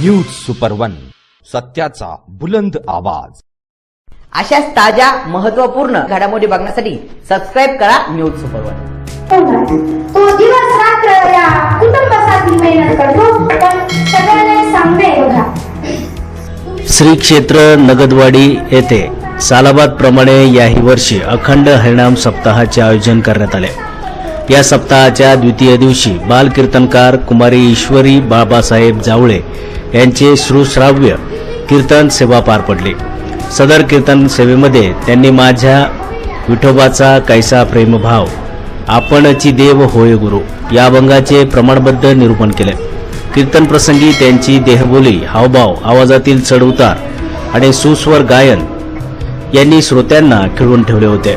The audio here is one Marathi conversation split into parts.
न्यूज सुपर वन सत्याचा बुलंद आवाज. अशाच ताज्या महत्त्वपूर्ण घडामोडी बघण्यासाठी सबस्क्राईब करा न्यूज सुपर वन तो दिवस रात्र या कुटुंबासाठी मेहनत करतो. पण सगळ्यांना सांगते बघा. श्री क्षेत्र नगदवाडी येथे सालाबाद प्रमाणे याही वर्षी अखंड हरिणाम सप्ताहाचे आयोजन करण्यात आले. या सप्ताहाच्या द्वितीय दिवशी बाल कीर्तनकार कुमारी ईश्वरी बाबासाहेब जावळे यांचे श्रुश्राव्य कीर्तन सेवा पार पडली. सदर कीर्तन सेवेमध्ये त्यांनी माझ्या विठोबाचा कैसा प्रेमभाव आपणची देव होय गुरु या अभंगाचे प्रमाणबद्ध निरूपण केले. कीर्तन प्रसंगी त्यांची देहबोली हावभाव आवाजातील चढउतार आणि सुस्वर गायन यांनी श्रोत्यांना खिळवून ठेवले होते.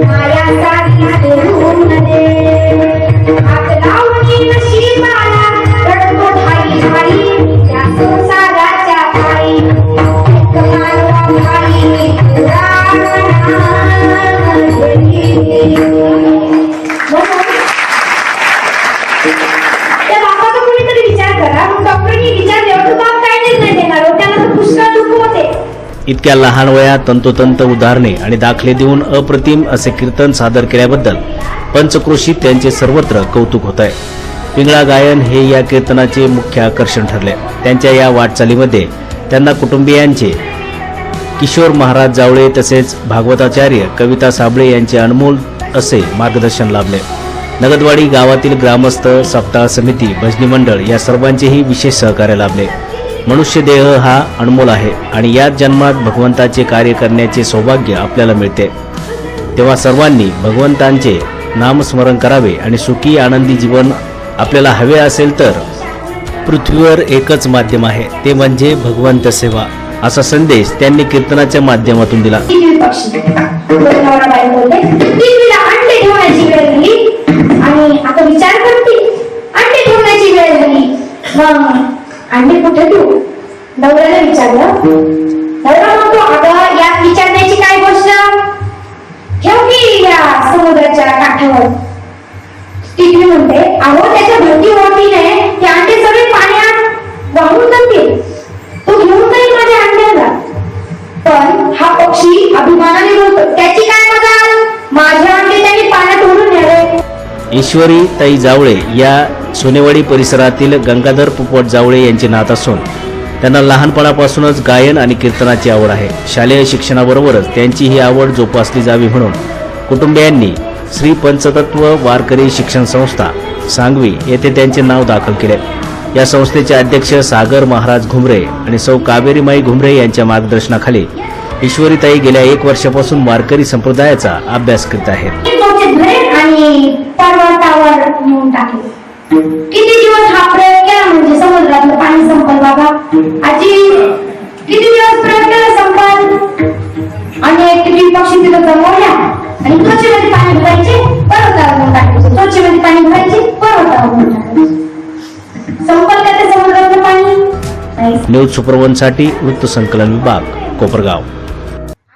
नाम इतक्या लहान वयात तंतोतंत उदाहरणे आणि दाखले देऊन अप्रतिम असे कीर्तन सादर केल्याबद्दल पंचक्रोशीत त्यांचे सर्वत्र कौतुक होत आहे. पिंगळा गायन हे या कीर्तनाचे मुख्य आकर्षण ठरले. त्यांच्या या वाटचालीमध्ये त्यांना कुटुंबियांचे किशोर महाराज जावळे तसेच भागवताचार्य कविता साबळे यांचे अनमोल असे मार्गदर्शन लाभले. नगदवाडी गावातील ग्रामस्थ सप्ताह समिती भजनी मंडळ या सर्वांचेही विशेष सहकार्य लाभले. मनुष्य देह हा अनमोल आहे आणि याच जन्मात भगवंताचे कार्य करण्याचे सौभाग्य आपल्याला मिळते. तेव्हा सर्वांनी भगवंतांचे नामस्मरण करावे आणि सुखी आनंदी जीवन आपल्याला हवे असेल तर पृथ्वीवर एकच माध्यम आहे ते म्हणजे भगवंत सेवा. असा संदेश त्यांनी कीर्तनाच्या माध्यमातून दिला. आणि आता विचार करते अंडे ठेवण्याची वेळ झाली. मग अंडे कुठे ठेवू? नवऱ्याला विचारलं? नवरा म्हणतो अगं यात विचारण्याची काय गोष्ट? ठेव की या समुद्राच्या काठावर. टिकली म्हणते अहो त्याच्या भोवती ओढतीने ते अंडे सगळे पाण्यात वाहून जातील. तो घेऊन जाईल माझ्या अंड्याला. पण हा पक्षी अभिमानाने बोलतो त्याची काय मजा? माझे अंडे त्यांनी पाण्यात ओढून न्यावे. ईश्वरी ताई जावळे या सोनेवाडी परिसरातील गंगाधर पोपट जावळे यांचे नात असून त्यांना लहानपणापासूनच गायन आणि कीर्तनाची आवड आहे. शालेय शिक्षणाबरोबरच त्यांची ही आवड जोपासली जावी म्हणून कुटुंबियांनी श्री पंचतत्व वारकरी शिक्षण संस्था सांगवी येथे त्यांचे नाव दाखल केले. या संस्थेचे अध्यक्ष सागर महाराज घुमरे आणि सौ कावेरीमाई घुमरे यांच्या मार्गदर्शनाखाली ईश्वरीताई गेल्या एक वर्षापासून वारकरी संप्रदायाचा अभ्यास करीत आहेत. किती दिवस हा प्रयोग केला म्हणजे समुद्रातलं पाणी संपल बाबा? आजी किती दिवस प्रयोग केला संपल? आणि किती पक्षी तिथं जमवल्या आणि त्वचेमध्ये पाणी भरायचे परत नेऊन टाकायचे त्वचेमध्ये पाणी भरायचे परत नेऊन टाकायचे संपल का ते समुद्रातलं पाणी? न्यूज सुपरवनसाठी वृत्त संकलन विभाग कोपरगाव.